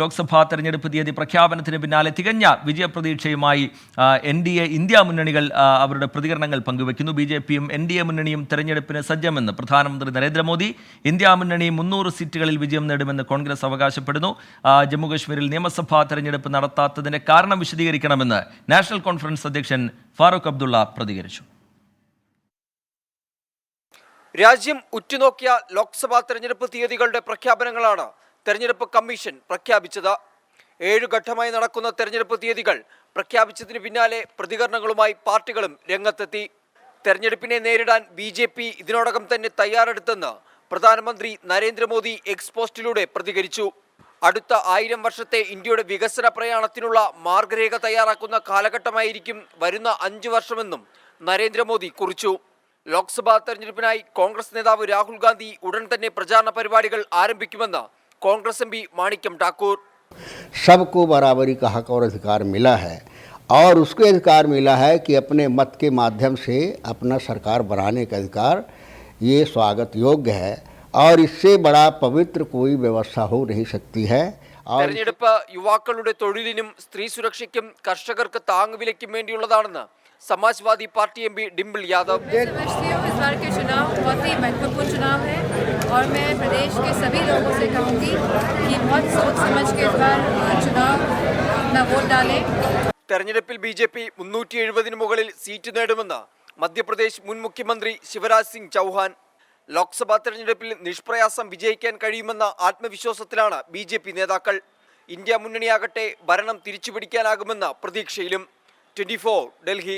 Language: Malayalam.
ലോക്സഭാ തെരഞ്ഞെടുപ്പ് തീയതി പ്രഖ്യാപനത്തിന് പിന്നാലെ തികഞ്ഞ വിജയപ്രതീക്ഷയുമായി എൻ ഡി എ ഇന്ത്യ മുന്നണികൾ അവരുടെ പ്രതികരണങ്ങൾ പങ്കുവെക്കുന്നു ബി ജെ പിയും എൻ ഡി എ മുന്നണിയും തെരഞ്ഞെടുപ്പിന് സജ്ജമെന്ന് പ്രധാനമന്ത്രി നരേന്ദ്രമോദി. ഇന്ത്യ മുന്നണി മുന്നൂറ് സീറ്റുകളിൽ വിജയം നേടുമെന്ന് കോൺഗ്രസ് അവകാശപ്പെടുന്നു. ജമ്മുകശ്മീരിൽ നിയമസഭാ തെരഞ്ഞെടുപ്പ് നടത്താത്തതിന്റെ കാരണം വിശദീകരിക്കണമെന്ന് നാഷണൽ കോൺഫറൻസ് അധ്യക്ഷൻ ഫാറൂഖ് അബ്ദുള്ള പ്രതികരിച്ചു. രാജ്യം ഉറ്റുനോക്കിയ ലോക്സഭാ തെരഞ്ഞെടുപ്പ് തീയതികളുടെ പ്രഖ്യാപനങ്ങളാണ് തെരഞ്ഞെടുപ്പ് കമ്മീഷൻ പ്രഖ്യാപിച്ചത്. ഏഴു ഘട്ടമായി നടക്കുന്ന തെരഞ്ഞെടുപ്പ് തീയതികൾ പ്രഖ്യാപിച്ചതിന് പിന്നാലെ പ്രതികരണങ്ങളുമായി പാർട്ടികളും രംഗത്തെത്തി. തെരഞ്ഞെടുപ്പിനെ നേരിടാൻ ബി ജെ പി ഇതിനോടകം തന്നെ തയ്യാറെടുത്തെന്ന് പ്രധാനമന്ത്രി നരേന്ദ്രമോദി എക്സ് പോസ്റ്റിലൂടെ പ്രതികരിച്ചു. അടുത്ത ആയിരം വർഷത്തെ ഇന്ത്യയുടെ വികസന പ്രയാണത്തിനുള്ള മാർഗരേഖ തയ്യാറാക്കുന്ന കാലഘട്ടമായിരിക്കും വരുന്ന അഞ്ചു വർഷമെന്നും നരേന്ദ്രമോദി കുറിച്ചു. ലോക്സഭാ തെരഞ്ഞെടുപ്പിനായി കോൺഗ്രസ് നേതാവ് രാഹുൽ ഗാന്ധി ഉടൻ തന്നെ പ്രചാരണ പരിപാടികൾ ആരംഭിക്കുമെന്ന് Congress M P Manickam Thakur सबको बराबरी का हक और अधिकार मिला है और उसको अधिकार मिला है कि अपने मत के माध्यम से अपना सरकार बनाने का अधिकार ये स्वागत योग्य है और इससे बड़ा पवित्र कोई व्यवस्था हो नहीं सकती है और തെരഞ്ഞെടുപ്പ് യുവാക്കളുടെ തൊഴിലിനും സ്ത്രീ സുരക്ഷയ്ക്കും കർഷകർക്ക് താങ്ങുവിലയ്ക്കും വേണ്ടിയുള്ളതാണെന്ന് Samajwadi party M P Dimple Yadav मैं समझती हूँ इस बार के चुनाव बहुत ही महत्वपूर्ण चुनाव है और मैं प्रदेश के सभी लोगों से कहूँगी कि बहुत सोच समझ के इस बार चुनाव अपना वोट डालें തെരഞ്ഞെടുപ്പിൽ ബി ജെ പി മുന്നൂറ്റി എഴുപതിന് മുകളിൽ സീറ്റ് നേടുമെന്ന് മധ്യപ്രദേശ് മുൻ മുഖ്യമന്ത്രി ശിവരാജ് സിംഗ് ചൗഹാൻ ലോക്സഭാ തെരഞ്ഞെടുപ്പിൽ നിഷ്പ്രയാസം വിജയിക്കാൻ കഴിയുമെന്ന ആത്മവിശ്വാസത്തിലാണ് ബി ജെ പി നേതാക്കൾ ഇന്ത്യ മുന്നണിയാകട്ടെ ഭരണം തിരിച്ചുപിടിക്കാനാകുമെന്ന പ്രതീക്ഷയിലും ട്വന്റി ഡൽഹി